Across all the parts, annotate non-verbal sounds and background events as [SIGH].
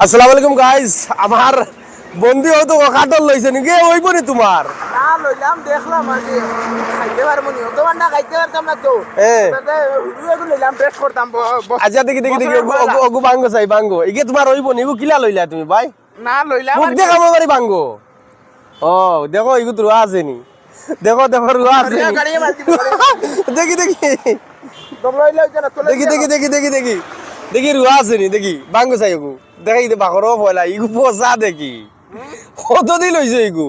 আসসালামু আলাইকুম গাইস আমার বন্দি হয়তো কাটল লইছে নাকি? ওইব নি তোমার। না লইলাম দেখলাম আর কি। খাইতে পারব নি। অতবার না খাইতে পারতাম না তো। তাতে হুডু একটু লইলাম টেস্ট করতাম ব- ব- আচ্ছা দেখি দেখি দেখি অগু বাঙ্গো চাই বাঙ্গো ইগে তোমার ওইব নি ইগু কিলা লইলা তুমি ভাই? না লইলাম মুখ কি। দেখাবো পারি বাঙ্গো ও দেখো ইগু তো রুয়া আছে নি। দেখো দেখো রুয়া আছে [LAUGHS] দেখি দেখি। দেখি দেখি দেখি দেখি দেখি। দেখি রুয়া আছে নি দেখি। বাঙ্গো চাই ইগু দেখাই দে বাকরও পয়লা ইগু পচা দেখি। কত দিন লইছে ইগু।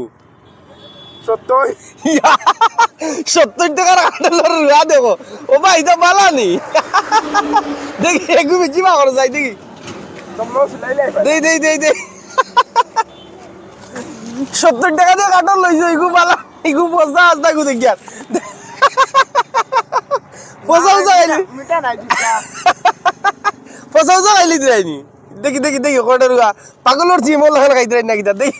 সত্যই [LAUGHS] সত্তর টাকার কাটলের রুয়া দেখো। ও [LAUGHS] ভাই তো বালানি দেখি একটু বেশি বাকর যাই দেখি। দেই দেই দেই দেই সত্তর টাকা দিয়ে কাটল লইছে ইগু বালা ইগু পচা আস্তা গু দেখি আর পচা খাইলি মিঠা নাই [LAUGHS] জিতা পচা উচা খাইলি দিলাইনি। দেখি দেখি দেখি পাগলর কিতা দেখি।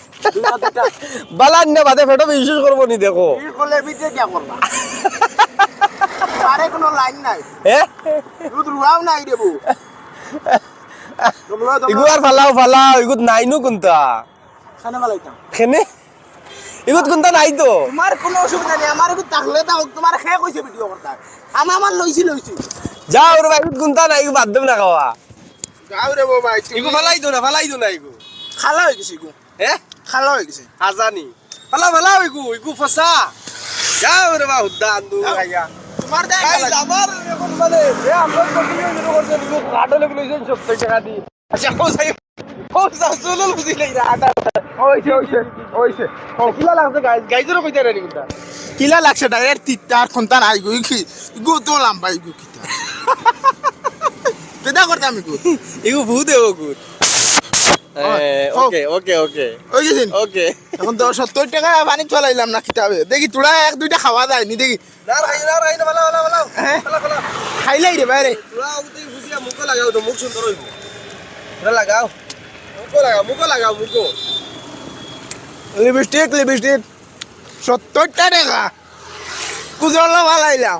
বালান না বাদে ফেটো বিশ্বাস করব নি দেখো ই কলে বিতে কি করবা আরে কোনো লাইন নাই। হ্যাঁ দুধ রুয়াও নাই দেবো। দম ইগু আর ফালাও ফালাও ইগুত নাই নো কোনটা? খানে মালাইতাম খেনে? ইগুত কোনটা নাই তো তোমার কোনো অসুবিধা নেই আমার একটু তাহলে তাও তোমার খেয়ে কইছে ভিডিও করতে আমার আমার লইছি লইছি যাও রে ভাই ইগুত কোনটা নাই বাদ দেব না খাওয়া ইগু ফালাই দো না ফালাই দো না ইগু। খালা হয়ে গেছে ইগু। হে? খালা হয়ে গেছে। হাজানি ফালা ফালাও ইগু ইগু ফসা যাও রে বা হুদ্দা আন্দু। যাও। খাইয়া তোমার দেখ আমার এখন মানে এ আমরা কন্টিনিউ শুরু করছে ইগু? কাটলে লইছেন 70 টাকা দি। আচ্ছা ও সাই ও সাসুলুল বুঝিলাই না আটা ওইছে ওইছে ওইছে কিলা লাগছে গাইস গাইজরও কইতে রে কিলা লাগছে ডাইরেক্ট তিতার সন্তান আই গই কি ইগু তো লাম্বা ইগু কিতা। কেদা করতাম ইগু ইগু ভূত ও। ওকে ওকে ওকে ওই গেছেন ওকে এখন তো সত্তর টাকা পানি চলাইলাম না কিতাবে। দেখি তোরা এক দুইটা খাওয়া যায় নি দেখি। খাইলাই রে বাইরে। মুখো লাগাও তো মুখ সুন্দর হইব। তোরা লাগাও। মুখো লাগাও মুখো লাগাও মুখো। Lipstick lipstick. সত্তরটা টাকা। কুজল ভালাইলাম